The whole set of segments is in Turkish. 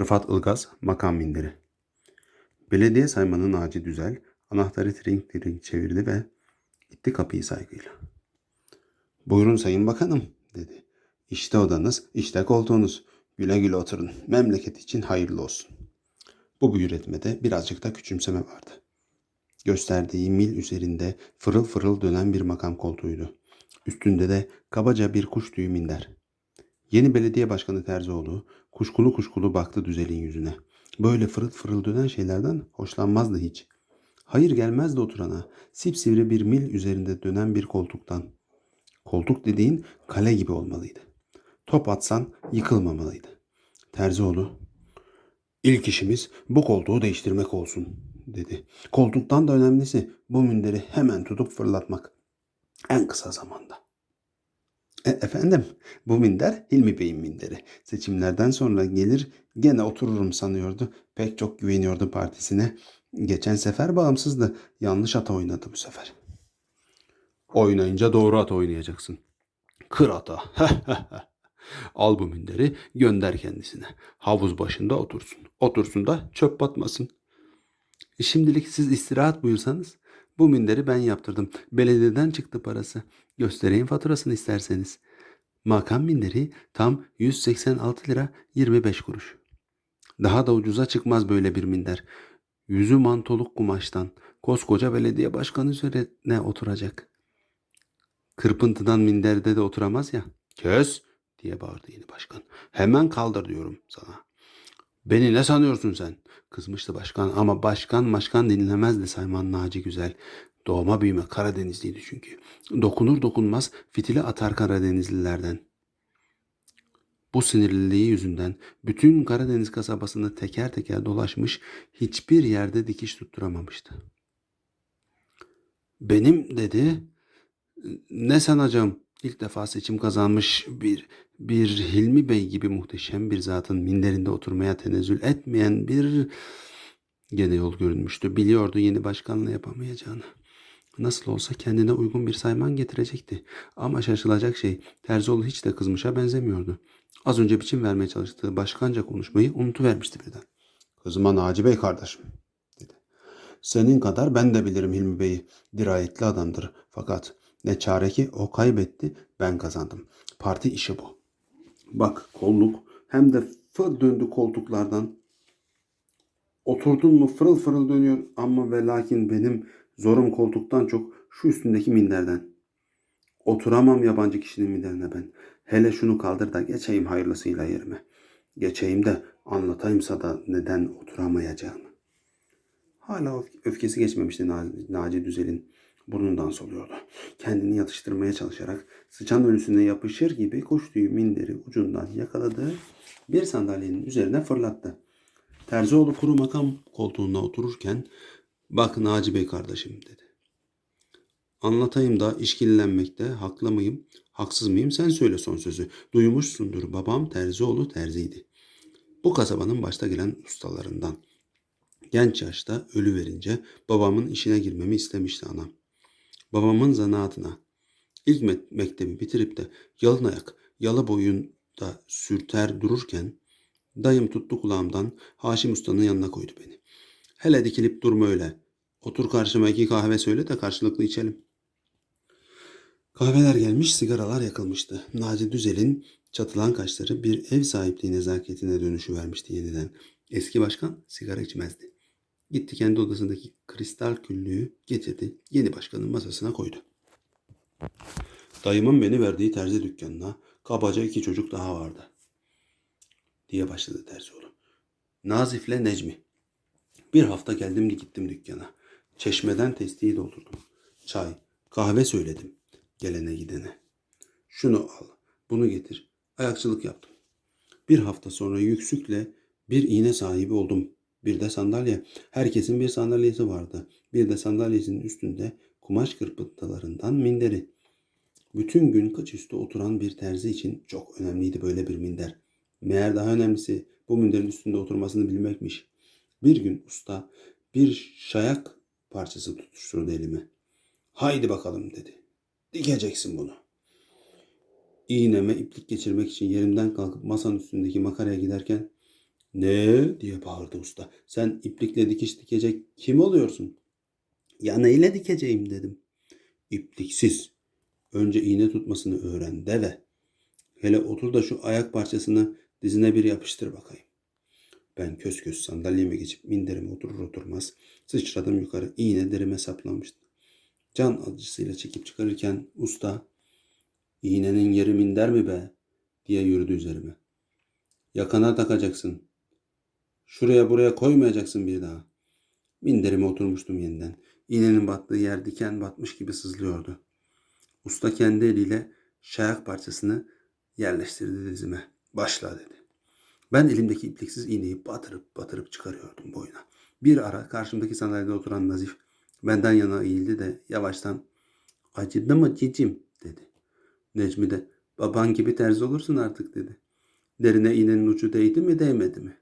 Rıfat Ilgaz, makam minderi. Belediye saymanın Naci Düzel, anahtarı tring tring çevirdi ve itti kapıyı saygıyla. Buyurun sayın bakanım, dedi. İşte odanız, işte koltuğunuz. Güle güle oturun. Memleket için hayırlı olsun. Bu buyur etmede birazcık da küçümseme vardı. Gösterdiği mil üzerinde fırıl fırıl dönen bir makam koltuğuydu. Üstünde de kabaca bir kuş tüyü minder. Yeni belediye başkanı Terzioğlu kuşkulu kuşkulu baktı Düzel'in yüzüne. Böyle fırıl fırıl dönen şeylerden hoşlanmazdı hiç. Hayır gelmezdi oturana. Sipsivri bir mil üzerinde dönen bir koltuktan. Koltuk dediğin kale gibi olmalıydı. Top atsan yıkılmamalıydı. Terzioğlu, ilk işimiz bu koltuğu değiştirmek olsun dedi. Koltuktan da önemlisi bu minderi hemen tutup fırlatmak. En kısa zamanda. E, efendim bu minder Hilmi Bey'in minderi. Seçimlerden sonra gelir gene otururum sanıyordu. Pek çok güveniyordu partisine. Geçen sefer bağımsızdı. Yanlış ata oynadı bu sefer. Oynayınca doğru at oynayacaksın. Kır ata. Al bu minderi gönder kendisine. Havuz başında otursun. Otursun da çöp batmasın. E, Şimdilik siz istirahat buyursanız. Bu minderi ben yaptırdım. Belediyeden çıktı parası. Göstereyim faturasını isterseniz. Makam minderi tam 186 lira 25 kuruş. Daha da ucuza çıkmaz böyle bir minder. Yüzü mantoluk kumaştan koskoca belediye başkanı üzerine oturacak. Kırpıntıdan minderde de oturamaz ya. Kes diye bağırdı yeni başkan. Hemen kaldır diyorum sana. Beni ne sanıyorsun sen? Kızmıştı başkan ama başkan başkan dinlemezdi Sayman Naci Güzel. Doğma büyüme Karadenizliydi çünkü. Dokunur dokunmaz fitili atar Karadenizlilerden. Bu sinirliliği yüzünden bütün Karadeniz kasabasını teker teker dolaşmış, hiçbir yerde dikiş tutturamamıştı. Benim dedi, ne sanacağım ilk defa seçim kazanmış bir bir Hilmi Bey gibi muhteşem bir zatın minderinde oturmaya tenezzül etmeyen bir gene yol görünmüştü. Biliyordu yeni başkanla yapamayacağını. Nasıl olsa kendine uygun bir sayman getirecekti. Ama şaşılacak şey Terzioğlu hiç de kızmışa benzemiyordu. Az önce biçim vermeye çalıştığı başkanca konuşmayı unutuvermişti birden. Kızma Naci Bey kardeşim dedi. Senin kadar ben de bilirim Hilmi Bey'i. Dirayetli adamdır. Fakat ne çare ki o kaybetti ben kazandım. Parti işi bu. Bak kolluk hem de fır döndü koltuklardan. Oturdun mu fırıl fırıl dönüyor ama ve lakin benim zorum koltuktan çok şu üstündeki minderden. Oturamam yabancı kişinin minderine ben. Hele şunu kaldır da geçeyim hayırlısıyla yerime. Geçeyim de anlatayımsa da neden oturamayacağımı. Hala öf- öfkesi geçmemişti Na- Naci Düzel'in. Burnundan soluyordu. Kendini yatıştırmaya çalışarak sıçan ölüsüne yapışır gibi kuş tüyü minderi ucundan yakaladı. Bir sandalyenin üzerine fırlattı. Terzioğlu kuru makam koltuğuna otururken bak Naci Bey kardeşim dedi. Anlatayım da işkillenmekte haklı mıyım, haksız mıyım sen söyle son sözü. Duymuşsundur babam Terzioğlu terziydi. Bu kasabanın başta gelen ustalarından. Genç yaşta ölü verince babamın işine girmemi istemişti anam. Babamın zanaatına. İlk me- mektebi bitirip de yalın ayak, yala boyunda sürter dururken dayım tuttu kulağımdan Haşim Usta'nın yanına koydu beni. Hele dikilip durma öyle. Otur karşıma iki kahve söyle de karşılıklı içelim. Kahveler gelmiş, sigaralar yakılmıştı. Naci Düzel'in çatılan kaşları bir ev sahipliği nezaketine dönüşü vermişti yeniden. Eski başkan sigara içmezdi. Gitti kendi odasındaki kristal küllüğü getirdi. Yeni başkanın masasına koydu. Dayımın beni verdiği terzi dükkanına kabaca iki çocuk daha vardı. Diye başladı Terzioğlu. Nazif'le Necmi. Bir hafta geldim gittim dükkana. Çeşmeden testiyi doldurdum. Çay, kahve söyledim gelene gidene. Şunu al, bunu getir. Ayakçılık yaptım. Bir hafta sonra yüksükle bir iğne sahibi oldum. Bir de sandalye. Herkesin bir sandalyesi vardı. Bir de sandalyesinin üstünde kumaş kırpıntılarından minderi. Bütün gün kıç üstü oturan bir terzi için çok önemliydi böyle bir minder. Meğer daha önemlisi bu minderin üstünde oturmasını bilmekmiş. Bir gün usta bir şayak parçası tutuşturdu elime. Haydi bakalım dedi. Dikeceksin bunu. İğneme iplik geçirmek için yerimden kalkıp masanın üstündeki makaraya giderken Ne diye bağırdı usta. Sen iplikle dikiş dikecek kim oluyorsun? Ya neyle dikeceğim dedim. İpliksiz. Önce iğne tutmasını öğren deve. Hele otur da şu ayak parçasını dizine bir yapıştır bakayım. Ben kös kös sandalyeme geçip minderime oturur oturmaz sıçradım yukarı iğne derime saplamıştı. Can acısıyla çekip çıkarırken usta iğnenin yeri minder mi be diye yürüdü üzerime. Yakana takacaksın. Şuraya buraya koymayacaksın bir daha. Minderime oturmuştum yeniden. İğnenin battığı yer diken batmış gibi sızlıyordu. Usta kendi eliyle şayak parçasını yerleştirdi dizime. Başla dedi. Ben elimdeki ipliksiz iğneyi batırıp batırıp çıkarıyordum boyuna. Bir ara karşımdaki sandalyede oturan Nazif benden yana eğildi de yavaştan acıdı mı cicim dedi. Necmi de baban gibi terzi olursun artık dedi. Derine iğnenin ucu değdi mi değmedi mi?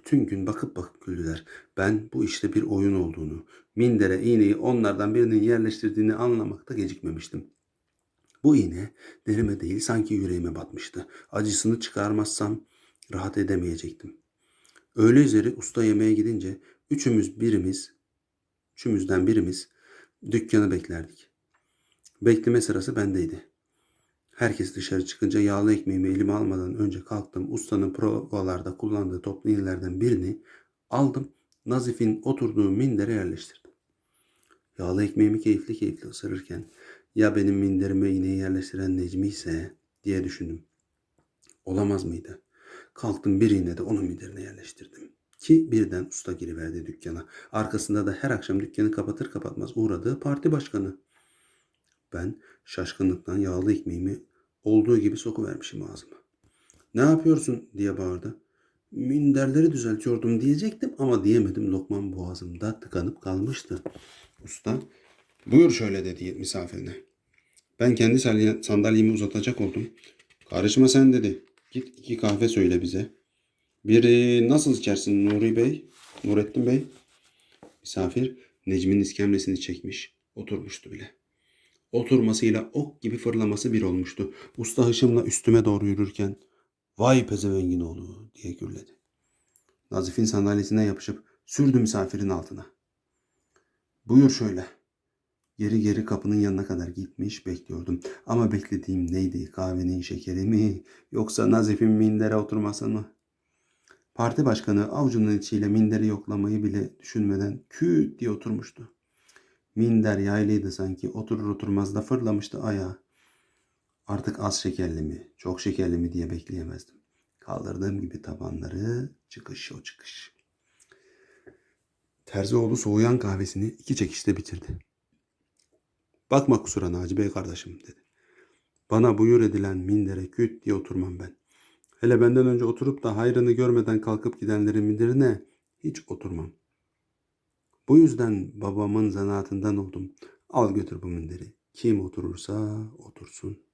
Bütün gün bakıp bakıp güldüler. Ben bu işte bir oyun olduğunu, mindere iğneyi onlardan birinin yerleştirdiğini anlamakta gecikmemiştim. Bu iğne derime değil sanki yüreğime batmıştı. Acısını çıkarmazsam rahat edemeyecektim. Öğle üzeri usta yemeğe gidince üçümüz birimiz, üçümüzden birimiz dükkanı beklerdik. Bekleme sırası bendeydi. Herkes dışarı çıkınca yağlı ekmeğimi elime almadan önce kalktım. Ustanın provalarda kullandığı toplu iğnelerden birini aldım. Nazif'in oturduğu mindere yerleştirdim. Yağlı ekmeğimi keyifli keyifli ısırırken ya benim minderime iğneyi yerleştiren Necmi ise diye düşündüm. Olamaz mıydı? Kalktım bir iğne de onun minderine yerleştirdim. Ki birden usta giriverdi dükkana. Arkasında da her akşam dükkanı kapatır kapatmaz uğradığı parti başkanı. Ben şaşkınlıktan yağlı ekmeğimi olduğu gibi sokuvermişim ağzıma. Ne yapıyorsun diye bağırdı. Minderleri düzeltiyordum diyecektim ama diyemedim. Lokmam boğazımda tıkanıp kalmıştı. Usta buyur şöyle dedi misafirine. Ben kendi sandalyemi uzatacak oldum. Karışma sen dedi. Git iki kahve söyle bize. Biri nasıl içersin Nuri Bey? Nurettin Bey? Misafir Necmi'nin iskemlesini çekmiş. Oturmuştu bile. Oturmasıyla ok gibi fırlaması bir olmuştu. Usta hışımla üstüme doğru yürürken vay pezevengin oğlu diye gürledi. Nazif'in sandalyesine yapışıp sürdü misafirin altına. Buyur şöyle. Geri geri kapının yanına kadar gitmiş bekliyordum. Ama beklediğim neydi? Kahvenin şekeri mi? Yoksa Nazif'in mindere oturması mı? Parti başkanı avucunun içiyle minderi yoklamayı bile düşünmeden küt diye oturmuştu. Minder yaylıydı sanki. Oturur oturmaz da fırlamıştı ayağa. Artık az şekerli mi, çok şekerli mi diye bekleyemezdim. Kaldırdığım gibi tabanları çıkış o çıkış. Terzioğlu soğuyan kahvesini iki çekişte bitirdi. Bakma kusura Naci Bey kardeşim dedi. Bana buyur edilen mindere küt diye oturmam ben. Hele benden önce oturup da hayrını görmeden kalkıp gidenlerin minderine hiç oturmam. Bu yüzden babamın zanaatından oldum. Al götür bu minderi. Kim oturursa otursun.